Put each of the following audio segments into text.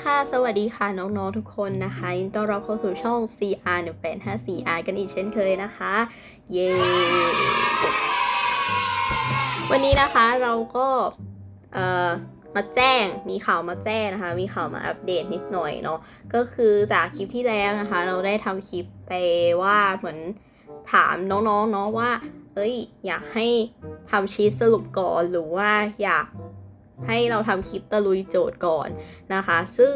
ค่ะ สวัสดีค่ะน้องๆทุกคนนะคะยินดีต้อนรับเข้าสู่ช่อง CR 1 8 5 4 R กันอีกเช่นเคยนะคะ เย้ วันนี้นะคะเราก็เอ่อมาแจ้งมีข่าวมาแจ้งนะคะ มีข่าวมาอัปเดตนิดหน่อยเนาะก็คือจากคลิปที่แล้วนะคะ เราได้ทำคลิปไปว่าเหมือนถามน้องๆเนาะว่าเอ้ยอยากให้ทำชีทสรุปก่อนหรือว่าอยาก ให้เราทำคลิปตะลุยโจทย์ก่อนนะคะ ซึ่ง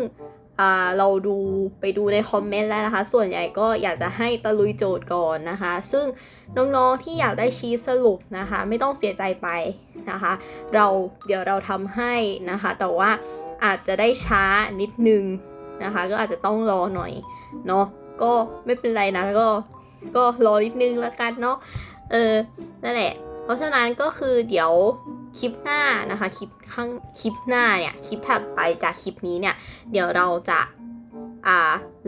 เราดูไปดูในคอมเมนต์แล้วนะคะ ส่วนใหญ่ก็อยากจะให้ตะลุยโจทย์ก่อนนะคะ ซึ่งน้องๆที่อยากได้ชีทสรุปนะคะ ไม่ต้องเสียใจไปนะคะ เราเดี๋ยวเราทำให้นะคะ แต่ว่าอาจจะได้ช้านิดนึงนะคะ ก็อาจจะต้องรอหน่อยเนาะก็ไม่เป็นไรนะก็ก็รอนิดนึงแล้วกันเนาะเออนั่นแหละ เพราะฉะนั้นก็คือเดี๋ยว คลิปหน้านะคะคลิปข้างคลิปหน้าเนี่ยคลิปถัดไปจากคลิปนี้เนี่ยเดี๋ยวเราจะอ่า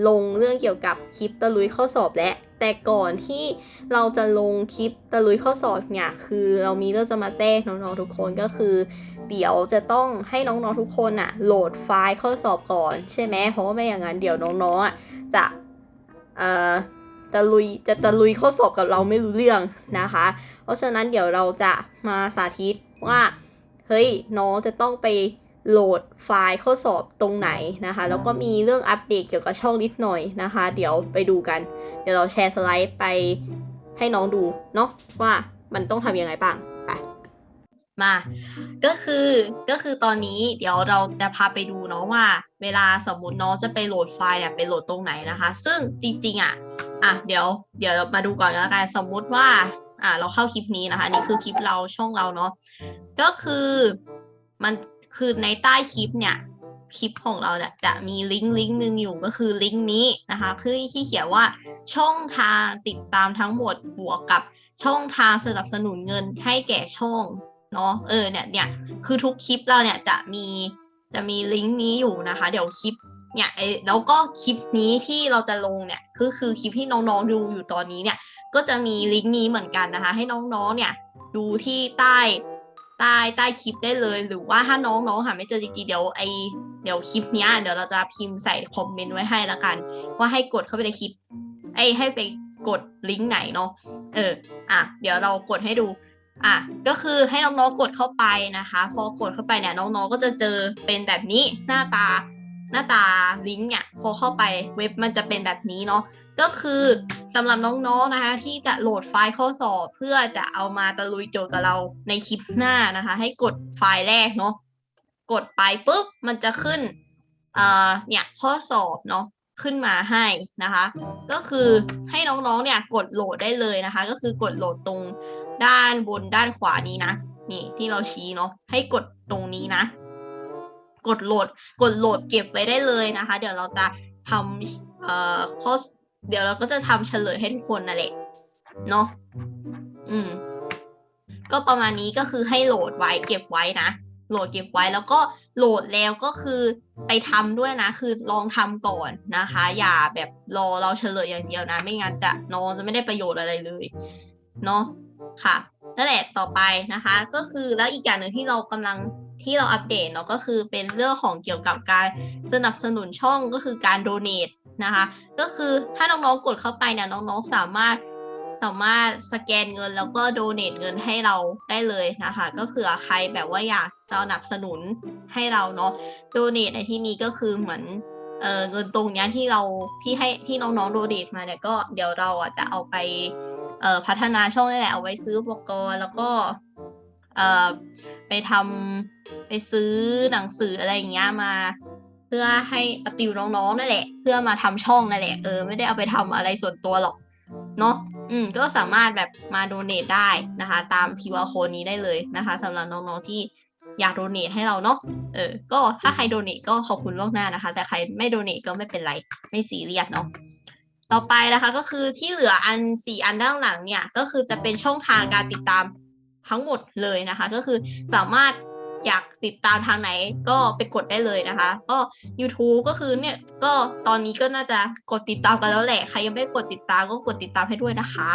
ลงเรื่องเกี่ยวกับคลิปตะลุยข้อสอบและแต่ก่อนที่เราจะลงคลิปตะลุยข้อสอบเนี่ยคือเรามีเรื่องจะมาแจ้งน้องๆทุกคนก็คือ เดี๋ยวจะต้องให้น้องๆทุกคนอะโหลดไฟล์ข้อสอบก่อนใช่ไหมเพราะว่าไม่อย่างนั้นเดี๋ยวน้องๆอะจะเอ่อตะลุยจะตะลุยข้อสอบกับเราไม่รู้เรื่องนะคะ เพราะฉะนั้นเดี๋ยวเราจะมาสาธิตว่าเฮ้ยน้องจะต้องไปโหลดไฟล์ข้อสอบตรงไหนนะคะ แล้วก็มีเรื่องอัปเดตเกี่ยวกับช่องนิดหน่อยนะคะ เดี๋ยวไปดูกัน เดี๋ยวเราแชร์สไลด์ไปให้น้องดูเนาะว่ามันต้องทำยังไงบ้างไปมา ก็คือก็คือตอนนี้เดี๋ยวเราจะพาไปดูเนาะว่า เวลาสมมติน้องจะไปโหลดไฟล์เนี่ยไปโหลดตรงไหนนะคะ ซึ่งจริงๆอะอะเดี๋ยวเดี๋ยวเรามาดูก่อนแล้วกันสมมุติว่า อ่าเราเข้าคลิปนี้นะคะนนี่คือคลิปเราช่องเราเนาะก็คือมันคือในใต้คลิปเนี่ยคลิปของเราเนี่ยจะมีลิงก์ลิงก์หนึ่งอยู่ก็คือลิงก์นี้นะคะคือที่เขียนว่าช่องทางติดตามทั้งหมดบวกกับช่องทางสนับสนุนเงินให้แก่ช่องเนาะเออเนี่ยเนี่ยคือทุกคลิปเราเนี่ยจะมีจะมีลิงก์นี้อยู่นะคะ เดี๋ยวคลิป เนี่ยแล้วก็คลิปนี้ที่เราจะลงเนี่ยคือคือคลิปที่น้องๆดูอยู่ตอนนี้เนี่ย ก็จะมีลิงก์นี้เหมือนกันนะคะ ให้น้องๆเนี่ยดูที่ใต้ใต้ใต้คลิปได้เลย หรือว่าถ้าน้องๆหาไม่เจอจริงๆเดี๋ยวไอเดี๋ยวคลิปเนี้ยเดี๋ยวเราจะพิมพ์ใส่คอมเมนต์ไว้ให้ละกัน ว่าให้กดเข้าไปในคลิปไอให้ไปกดลิงก์ไหนเนาะเอออะเดี๋ยวเรากดให้ดูอะก็คือให้น้องๆกดเข้าไปนะคะ พอกดเข้าไปเนี่ยน้องๆก็จะเจอเป็นแบบนี้หน้าตา หน้าตาลิงก์เนี่ยพอเข้าไปเว็บมันจะเป็นแบบนี้เนาะก็คือสำหรับน้องๆนะคะ ที่จะโหลดไฟล์ข้อสอบเพื่อจะเอามาตะลุยโจทย์กับเราในคลิปหน้านะคะ ให้กดไฟล์แรกเนาะกดไปปุ๊บมันจะขึ้นเอ่อเนี่ยข้อสอบเนาะขึ้นมาให้นะคะ ก็คือให้น้องๆเนี่ยกดโหลดได้เลยนะคะ ก็คือกดโหลดตรงด้านบนด้านขวานี้นะนี่ที่เราชี้เนาะให้กดตรงนี้นะ กดโหลด กดโหลดเก็บไว้ได้เลยนะคะ เดี๋ยวเราจะทำเอ่อข้อเดี๋ยวเราก็จะทำเฉลยให้ทุกคนนั่นแหละเนาะอืม ก็ประมาณนี้ก็คือให้โหลดไว้เก็บไว้นะโหลดเก็บไว้แล้วก็โหลดแล้วก็คือไปทำด้วยนะ คือลองทำก่อนนะคะ อย่าแบบรอเราเฉลยอย่างเดียวนะ ไม่งั้นจะน้องจะไม่ได้ประโยชน์อะไรเลย เนาะค่ะ นั่นแหละต่อไปนะคะ ก็คือแล้วอีกอย่างหนึ่งที่เรากำลังที่เราอัปเดตเนาะก็คือเป็นเรื่องของเกี่ยวกับการสนับสนุนช่องก็คือการโดเน a นะคะ ก็คือถ้าน้องๆกดเข้าไปเนี่ยน้องๆสามารถสามารถสแกนเงินแล้วก็โดเน a เงินให้เราได้เลยนะคะ ก็เผื่อใครแบบว่าอยากสนับสนุนให้เราเนาะโดเน a ในที่นี้ก็คือเหมือนเออเงินตรงเนี้ยที่เราที่ให้ที่น้องๆโดเน a มาเนี่ยก็เดี๋ยวเราอะจะเอาไป เอ่อพัฒนาช่องนี่แหละเอาไว้ซื้ออุปกรณ์แล้วก็เอ่อไปทำไปซื้อหนังสืออะไรอย่างเงี้ยมา เพื่อให้ปติวน้องๆนั่นแหละ เพื่อมาทำช่องนั่นแหละเออไม่ได้เอาไปทำอะไรส่วนตัวหรอกเนาะอืมก็สามารถแบบมาโดเน a ได้นะคะ ตาม QR code นี้ได้เลยนะคะสำหรับน้องๆที่อยากโดเน a ให้เราเนาะ เออ ก็ถ้าใครโดเน a ก็ขอบคุณล่วงหน้านะคะ แต่ใครไม่โดเน a ก็ไม่เป็นไร ไม่ซีเรียสเนาะ ต่อไปนะคะก็คือที่เหลืออันสี่อันด้านหลังเนี่ยก็คือจะเป็นช่องทางการติดตามทั้งหมดเลยนะคะ ก็คือสามารถอยากติดตามทางไหนก็ไปกดได้เลยนะคะ ก็ YouTube ก็คือเนี่ยก็ตอนนี้ก็น่าจะกดติดตามกันแล้วแหละใครยังไม่กดติดตามก็กดติดตามให้ด้วยนะคะ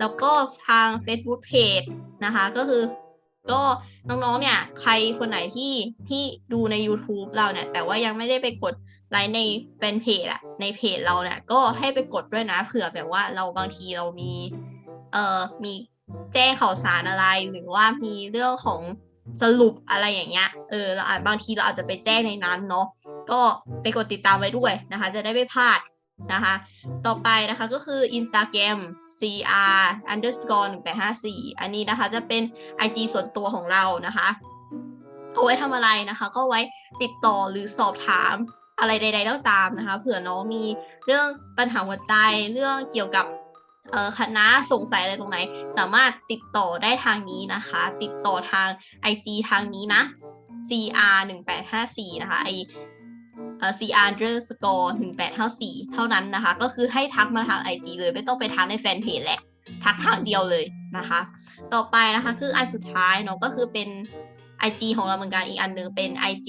แล้วก็ทาง Facebook Page นะคะก็คือ ก็น้องๆเนี่ยใครคนไหนที่ที่ดูใน YouTube เราเนี่ยแต่ว่ายังไม่ได้ไปกด ไลค์ในแฟนเพจอะในเพจเราเนี่ยก็ให้ไปกดด้วยนะเผื่อแบบว่าเราบางทีเรามีเอ่อมีแจ้งข่าวสารอะไรหรือว่ามีเรื่องของสรุปอะไรอย่างเงี้ย เออ เราอาจบางทีเราอาจจะไปแจ้งในนั้นเนาะ ก็ไปกดติดตามไว้ด้วยนะคะ จะได้ไม่พลาดนะคะ ต่อไปนะคะก็คือ Instagram cr underscore 1854 อันนี้นะคะจะเป็น IG ส่วนตัวของเรานะคะ เอาไว้ทำอะไรนะคะ ก็ไว้ติดต่อหรือสอบถาม อะไรใดๆก็ตามนะคะ เผื่อน้องมีเรื่องปัญหาหัวใจเรื่องเกี่ยวกับคณะสงสัยอะไรตรงไหน สามารถติดต่อได้ทางนี้นะคะ ติดต่อทาง IG ทางนี้นะ cr 1854นะคะไอเอ่อ cr underscore 1854เท่านั้นนะคะ ก็คือให้ทักมาทาง IG เลย ไม่ต้องไปทักในแฟนเพจแหละ ทักทางเดียวเลยนะคะ ต่อไปนะคะคืออันสุดท้ายเนาะก็คือเป็น IG ของเราเหมือนกันอีกอันหนึงเป็น IG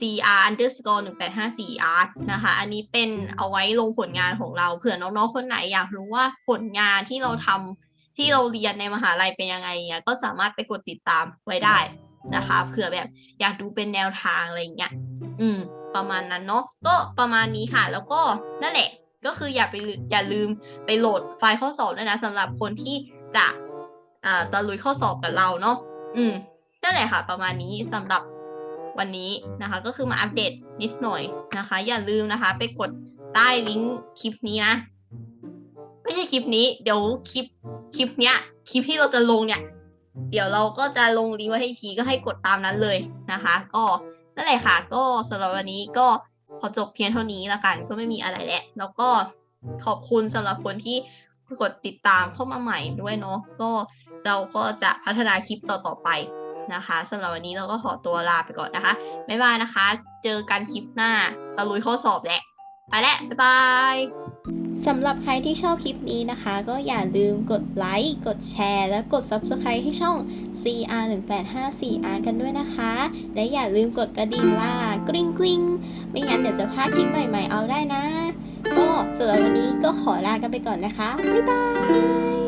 cr underscore 1854 art นะคะ อันนี้เป็นเอาไว้ลงผลงานของเราเผื่อน้องๆคนไหนอยากรู้ว่าผลงานที่เราทำที่เราเรียนในมหาลัยเป็นยังไงเนี่ยก็สามารถไปกดติดตามไว้ได้นะคะเผื่อแบบอยากดูเป็นแนวทางอะไรเงี้ยอืม ประมาณนั้นเนาะก็ประมาณนี้ค่ะ แล้วก็นั่นแหละก็คืออย่าไปอย่าลืมไปโหลดไฟล์ข้อสอบด้วยนะสำหรับคนที่จะอ่าตะลุยข้อสอบกับเราเนาะอืมนั่นแหละค่ะ ประมาณนี้สำหรับ วันนี้นะคะ ก็คือมาอัปเดตนิดหน่อยนะคะ อย่าลืมนะคะ ไปกดใต้ลิงก์คลิปนี้นะ ไม่ใช่คลิปนี้ เดี๋ยวคลิปคลิปเนี้ยคลิปที่เราจะลงเนี่ย เดี๋ยวเราก็จะลงลิงก์ไว้ให้ทีก็ให้กดตามนั้นเลยนะคะ ก็นั่นแหละค่ะ ก็สำหรับวันนี้ก็ขอจบเพียงเท่านี้ละกัน ก็ไม่มีอะไรแล้วแล้วก็ขอบคุณสำหรับคนที่กดติดตามเข้ามาใหม่ด้วยเนาะก็เราก็จะพัฒนาคลิปต่อๆไป นะคะสำหรับวันนี้เราก็ขอตัวลาไปก่อนนะคะ บ๊ายบายนะคะ เจอกันคลิปหน้าตะลุยข้อสอบแหละ ไปแล้วบ๊ายบายสำหรับใครที่ชอบคลิปนี้นะคะ ก็อย่าลืมกดไลค์ กดแชร์ และกด Subscribe ให้ช่อง CR 1 8 5 4 R กันด้วยนะคะ และอย่าลืมกดกระดิ่งล่ะกริ๊งกริ๊งไม่งั้นเดี๋ยวจะพลาดคลิปใหม่ๆเอาได้นะ ก็สำหรับวันนี้ก็ขอลากันไปก่อนนะคะ บ๊ายบาย